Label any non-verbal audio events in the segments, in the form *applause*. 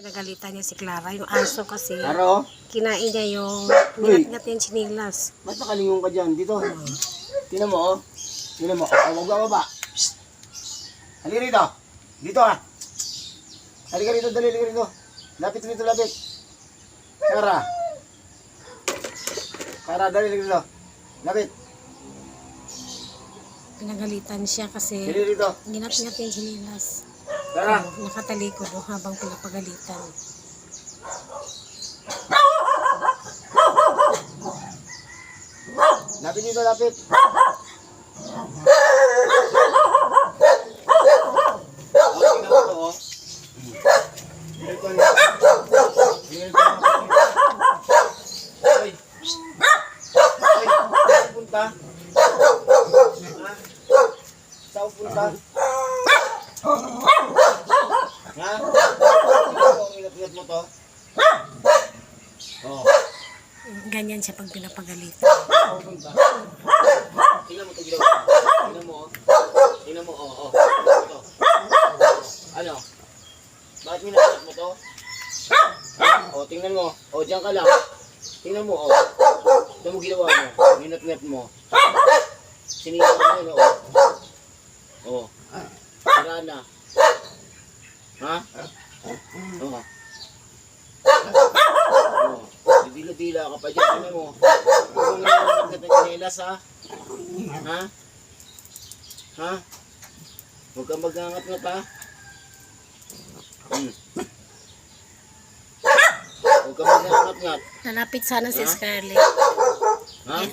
Pinagalitan niya si Clara. Yung aso kasi, Klaro, kinain niya yung Uy. nilat yung chinilas. ba't nakalingon ka dyan? Dito. Tingnan mo, oh. Tingnan mo. Oh, huwag ka baba. Psst. Halika rito. Dito ah. Halika rito, dali, halika rito. Lapit rito, lapit. Kara. Kara, dali, halika rito. Lapit. Pinagalitan siya kasi Dali rito. ginat-ngat yung chinilas. Kara. Nakatalikod oh, habang pinapagalitan. Lapit dito, lapit. Oh, oh. Saan punta? Saan punta? Ha? Mo, ingat-ingat mo to. Oh. Ganyan siya pag punta? Tingnan mo ito ginawa. Tingnan mo, oh. Tingnan mo, oh, oh. Ito. Ano? Bakit minalat mo to? Ha? Oh, tingnan mo. Oh, diyan ka lang. Tingnan mo, oh. Ito mo ginawa mo. Minat-ngat mo. Sinigaw mo yun, oh. Oh. Sira na. Ha? Oh. Oh. Didila-dila ka pa dyan. Tingnan mo. Huwag mo nalalat na chinelas, ha? Ha? Ha? Huwag kang magangat-ngat, ha? Hmm. Huwag kang magangat-ngat. Lalapit sana si? Scarlett. Ha?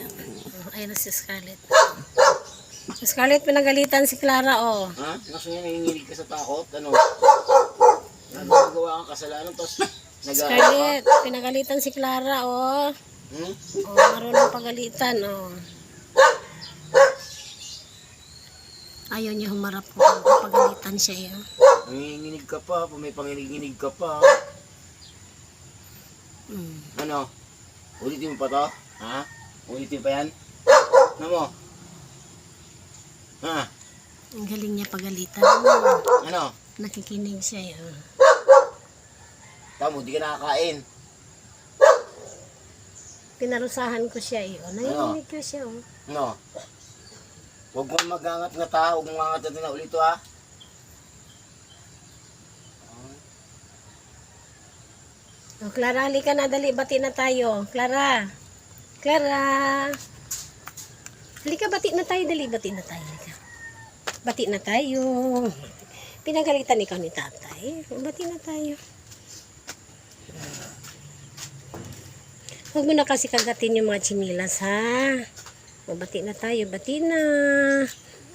Ayun na si Scarlett. Si Scarlett pinagalitan si Clara oh. Ha? Naso nga nanginginig ka sa takot? Ano? Ano nagawa kang kasalanan? Tapos Scarlett, pinagalitan si Clara oh. Hmm? Oh, marunong pagalitan oh. Ayaw niya humarap ko pag pagalitan siya yun. Nanginginig ka pa. May panginginig ka pa. Hmm. Ano? Ulitin mo pa to? Ha? Ulitin pa yan? Ano mo? Ha? Ang galing niya pagalitan. Ano? Nakikinig siya yun. Tamo, di ka nakakain. Pinarusahan ko siya eh. Oh, naiinig ko siya oh. No. Huwag mong magangat nga ta. Huwag mong magangat na ulit ha. Oh, Clara, halika na. Dali, bati na tayo. Clara. Clara. Halika, bati na tayo. Dali, bati na tayo. Halika. Bati na tayo. Pinagalitan ikaw ni tatay. Bati na tayo. Huwag mo na kasi kagatin yung mga chinilas, ha? O, bati na tayo. Bati na.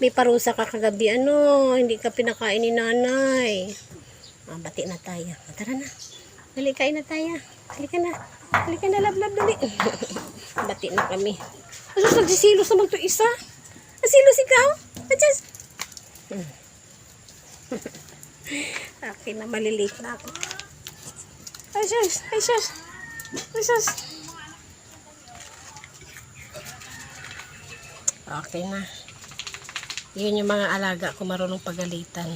May parusa ka kagabi, ano? Hindi ka pinakain ni nanay. Ah, bati na tayo. Tara na. Dali, kain na tayo. Halika na. Halika na, love, dali. *laughs* Bati na kami. Asus, nagsisilos naman to isa. Nasilos ikaw? Adjust. *laughs* Hmm. Akin na, malilate na ako. Ay, sus. Ay, sus. Ay. Okay na. Yun yung mga alaga ko marunong pagalitan.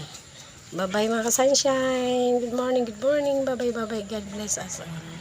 Bye-bye mga ka-sunshine. Good morning, good morning. Bye-bye, bye-bye. God bless us all.